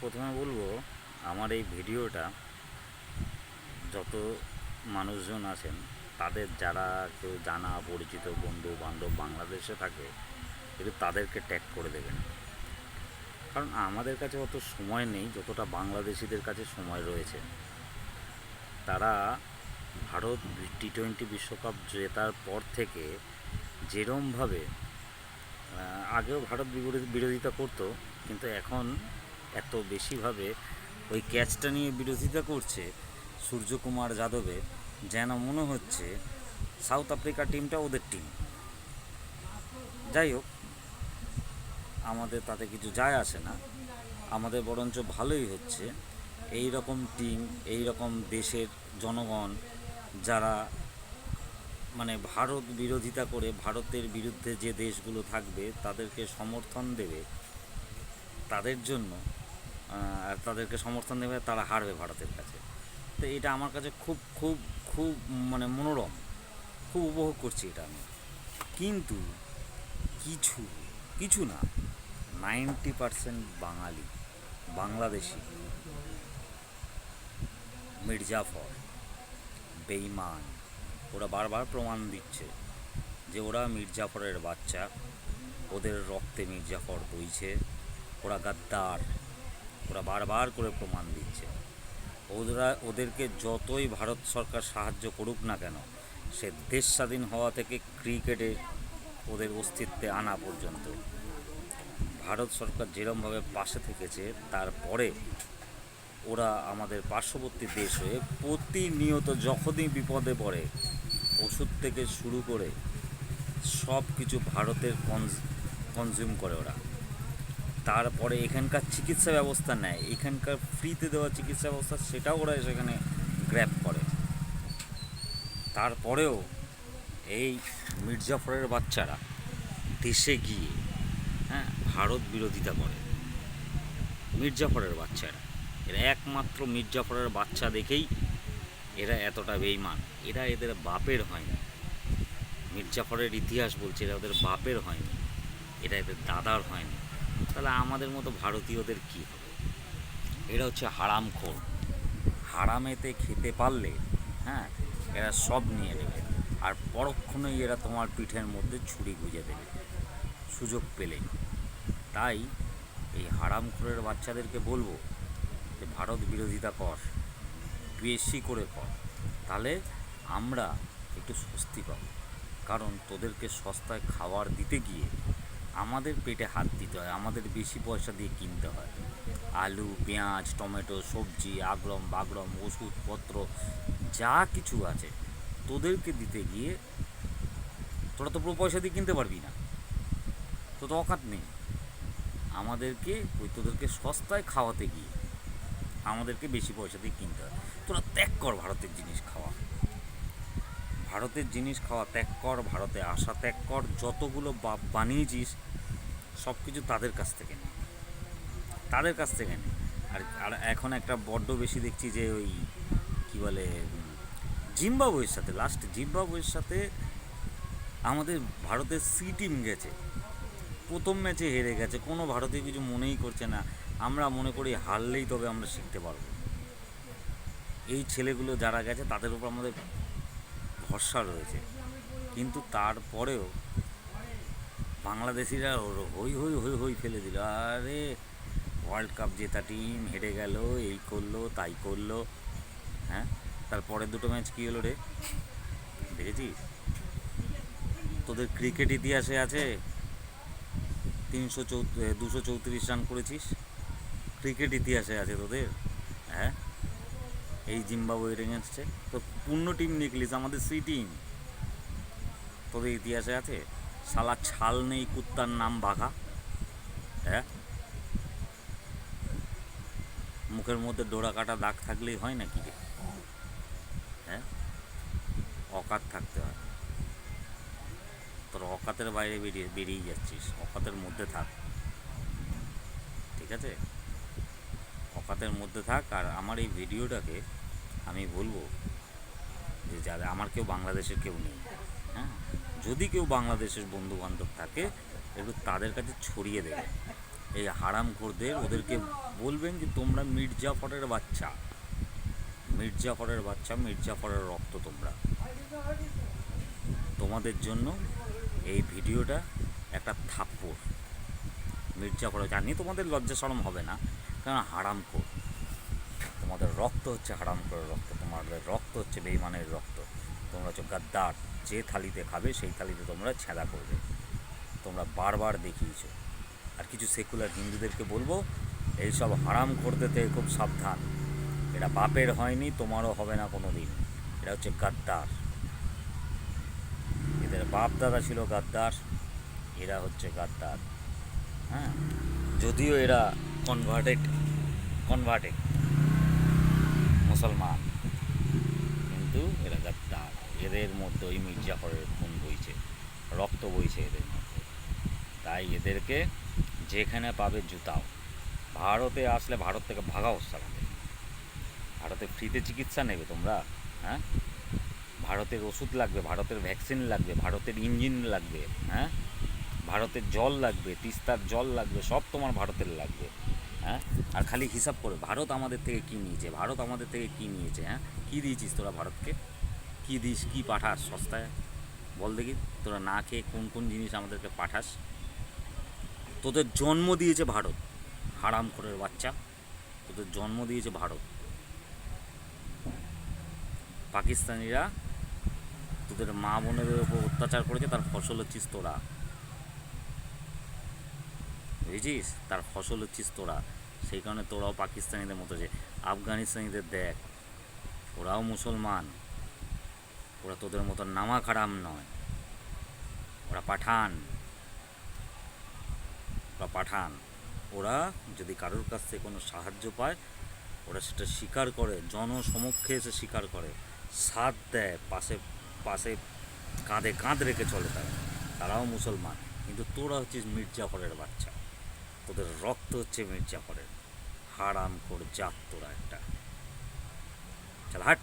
প্রথমে বলব, আমার এই ভিডিওটা যত মানুষজন আছেন, তাদের যারা কেউ জানা, পরিচিত, বন্ধু, বান্ধব বাংলাদেশে থাকে একটু তাদেরকে ট্যাগ করে দেবেন। কারণ আমাদের কাছে অত সময় নেই, যতটা বাংলাদেশিদের কাছে সময় রয়েছে। তারা ভারত টি টোয়েন্টি বিশ্বকাপ জেতার পর থেকে যেরমভাবে আগেও ভারত বিরোধী- বিরোধিতা করতো, কিন্তু এখন এত বেশিভাবে ওই ক্যাচটা নিয়ে বিরোধিতা করছে সূর্যকুমার যাদবের যেন মনে হচ্ছে সাউথ আফ্রিকা টিমটা ওদের টিম। যাই হোক, আমাদের তাতে কিছু যায় আসে না। আমাদের বরঞ্চ ভালোই হচ্ছে। এই রকম টিম এই রকম দেশের জনগণ যারা মানে ভারত বিরোধিতা করে, ভারতের বিরুদ্ধে যে দেশগুলো থাকবে, তাদেরকে সমর্থন দেবে তাদের জন্য আর তাদেরকে সমর্থন দেবে, তারা হারবে ভারতের কাছে। তো এটা আমার কাছে খুব খুব খুব মানে মনোরম, খুব উপভোগ করছি এটা আমি। কিন্তু কিছু কিছু না, নাইনটি পারসেন্ট বাঙালি, বাংলাদেশি, মির্জাফর বেইমান ওরা বারবার প্রমাণ দিচ্ছে যে ওরা মির্জাফরের বাচ্চা, ওদের রক্তে মির্জাফর বইছে। ওরা গাদ্দার। ওরা বারবার করে প্রমাণ দিচ্ছে। ওরা ওদেরকে যতই ভারত সরকার সাহায্য করুক না কেন, সে দেশ স্বাধীন হওয়া থেকে ক্রিকেটে ওদের অস্তিত্বে আনা পর্যন্ত। ভারত সরকার যেরমভাবে পাশে থেকেছে, তারপরে ওরা আমাদের পার্শ্ববর্তী দেশ হয়ে প্রতিনিয়ত যখনই বিপদে পড়ে, ওষুধ থেকে শুরু করে সব কিছু ভারতের কনজিউম করে ওরা। তারপরে এখানকার চিকিৎসা ব্যবস্থা নেয়। এখানকার ফ্রিতে দেওয়া চিকিৎসা ব্যবস্থা সেটাও ওরা সেখানে গ্র্যাপ করে। তারপরেও এই মির্জাফরের বাচ্চারা দেশে গিয়ে হ্যাঁ ভারত বিরোধিতা করে। মির্জাফরের বাচ্চারা, এরা একমাত্র মির্জাফরের বাচ্চা দেখেই এরা এতটা বেইমান এরা এদের বাপের হয়নি। মির্জাফরের ইতিহাস বলছে এরা ওদের বাপের হয়নি। এটা এদের দাদার হয়নি। তাহলে আমাদের মতো ভারতীয়দের কী হবে? এরা হচ্ছে হারামখোর। হারামেতে খেতে পারলে হ্যাঁ এরা সব নিয়ে নেবে। আর পরক্ষণেই এরা তোমার পিঠের মধ্যে ছুরি গুঁজে দেবে। সুযোগ পেলেই। তাই এই হারামখোরের বাচ্চাদেরকে বলব যে, ভারত বিরোধিতা কর, বেশি করে কর। তাহলে আমরা একটু স্বস্তি পাবো। কারণ তোদেরকে সস্তায় খাবার দিতে গিয়ে আমাদের পেটে হাত দিতে হয়, আমাদের বেশি পয়সা দিয়ে কিনতে হয়। আলু, পেঁয়াজ, টমেটো, সবজি, আগরম, বাগরম ওষুধপত্র যা কিছু আছে, তোদেরকে দিতে গিয়ে তোরা তো পুরো পয়সা দিয়ে কিনতে পারবি না। তো তো অকাত নেই। আমাদেরকে ওই তোদেরকে সস্তায় খাওয়াতে গিয়ে আমাদেরকে বেশি পয়সা দিয়ে কিনতে হয়। তোরা ত্যাগ কর ভারতের জিনিস খাওয়া। ভারতের জিনিস খাওয়া ত্যাগ কর, ভারতে আসা ত্যাগ কর, যতগুলো বানিয়েছিস সব কিছু তাদের কাছ থেকে তাদের কাছ থেকে আর আর এখন একটা বড্ড বেশি দেখছি যে ওই কী বলে, জিম্বাবুয়ের সাথে লাস্ট জিম্বাবুয়ের সাথে আমাদের ভারতের সি টিম গেছে। প্রথম ম্যাচে হেরে গেছে। কোনো ভারতীয় কিছু মনেই করছে না। আমরা মনে করি হারলেই তবে আমরা শিখতে পারব। এই ছেলেগুলো যারা গেছে, তাদের উপর আমাদের ভরসা রয়েছে। কিন্তু তারপরেও বাংলাদেশিরা হই হই হই হই ফেলে দিল। আরে ওয়ার্ল্ড কাপ জেতা টিম হেরে গেল, এই করল, তাই করল। হ্যাঁ? তারপরে দুটো ম্যাচ কী হলো রে? দেখেছিস? তোদের ক্রিকেট ইতিহাসে আছে তিনশো চৌ দুশো চৌত্রিশ রান করেছিস। ক্রিকেট ইতিহাসে আছে তোদের। হ্যাঁ? এই জিম্বাবুয়ের এগেনস্টে তো পূর্ণ টিম নিকলিস আমাদের সি টিম তোদের ইতিহাসে আছে? শালা ছাল নেই, কুত্তার নাম বাঘা। হ্যাঁ? মুখের মধ্যে ডোরা কাটা দাগ থাকলেই হয় নাকি হ্যাঁ? অকাত থাকতে হয়। তোর অকাতের বাইরে বেরিয়ে বেরিয়ে যাচ্ছিস। অকাতের মধ্যে থাক। ঠিক আছে? অকাতের মধ্যে থাক আর আমার এই ভিডিওটাকে আমি বলব যে যারা আমার কেউ বাংলাদেশের কেউ নেই। হ্যাঁ? যদি কেউ বাংলাদেশের বন্ধু বান্ধব থাকে, একটু তাদের কাছে ছড়িয়ে দেবে। এই হারাম খোরদের ওদেরকে বলবেন যে, তোমরা মির্জাফরের বাচ্চা। মির্জাফরের বাচ্চা মির্জাফরের রক্ত তোমরা। তোমাদের জন্য এই ভিডিওটা একটা থাপ্পড়। মির্জাফর জানি তোমাদের লজ্জা শরম হবে না, কারণ হারাম খোর তোমাদের রক্ত হচ্ছে হারাম করে রক্ত, তোমাদের রক্ত হচ্ছে বেইমানের রক্ত। তোমরা হচ্ছে গাদ্দার যে থালিতে খাবে সেই থালিতে তোমরা ছেঁদা করবে। তোমরা বারবার দেখিয়েছ। আর কিছু সেকুলার হিন্দুদেরকে বলব, এইসব হারাম করতে থেকে খুব সাবধান। এটা বাপের হয়নি, তোমারও হবে না কোনো দিন এটা হচ্ছে গাদ্দার। এদের বাপ দাদা ছিল গাদ্দার, এরা হচ্ছে গাদ্দার। হ্যাঁ যদিও এরা কনভার্টেড কনভার্টেড মুসলমান, কিন্তু এরা গাদ্দার। এদের মধ্যে ওই মির্জাফরের খুন বইছে, রক্ত বইছে এদের মধ্যে। তাই এদেরকে যেখানে পাবে জুতাও। ভারতে আসলে ভারত থেকে ভাগা ভাগাও সালাতে ভারতে ফ্রিতে চিকিৎসা নেবে তোমরা হ্যাঁ? ভারতের ওষুধ লাগবে, ভারতের ভ্যাকসিন লাগবে, ভারতের ইঞ্জিন লাগবে হ্যাঁ? ভারতের জল লাগবে, তিস্তার জল লাগবে, সব তোমার ভারতের লাগবে হ্যাঁ? আর খালি হিসাব করে, ভারত আমাদের থেকে কী নিয়েছে? ভারত আমাদের থেকে কী নিয়েছে হ্যাঁ? কী দিয়েছিস তোরা ভারতকে? কী দিস, কী পাঠাস? সস্তায়? বল দেখি, তোরা না খেয়ে কোন কোন জিনিস আমাদেরকে পাঠাস? তোদের জন্ম দিয়েছে ভারত। হারাম করে বাচ্চা। তোদের জন্ম দিয়েছে ভারত। পাকিস্তানিরা তোদের মা বোনেদের উপর অত্যাচার করেছে, তার ফসল হচ্ছিস তোরা। বুঝেছিস? তার ফসল হচ্ছিস তোরা। সেই কারণে তোরাও পাকিস্তানিদের মতো যে, আফগানিস্তানিদের দেখ, ওরাও মুসলমান। ওরা তোদের মতো নামা খারাম নয়। ওরা পাঠান। ওরা পাঠান। ওরা যদি কারোর কাছ থেকে কোনো সাহায্য পায়, ওরা সেটা স্বীকার করে, জনসমক্ষে এসে স্বীকার করে। সাথ দেয়, পাশে পাশে কাঁধে কাঁধ রেখে চলে তারা। তারাও মুসলমান। কিন্তু তোরা হচ্ছিস মির্জাফরের বাচ্চা। তোদের রক্ত হচ্ছে মির্জাফরের। হারাম কর জাত তোরা একটা। চল হাট।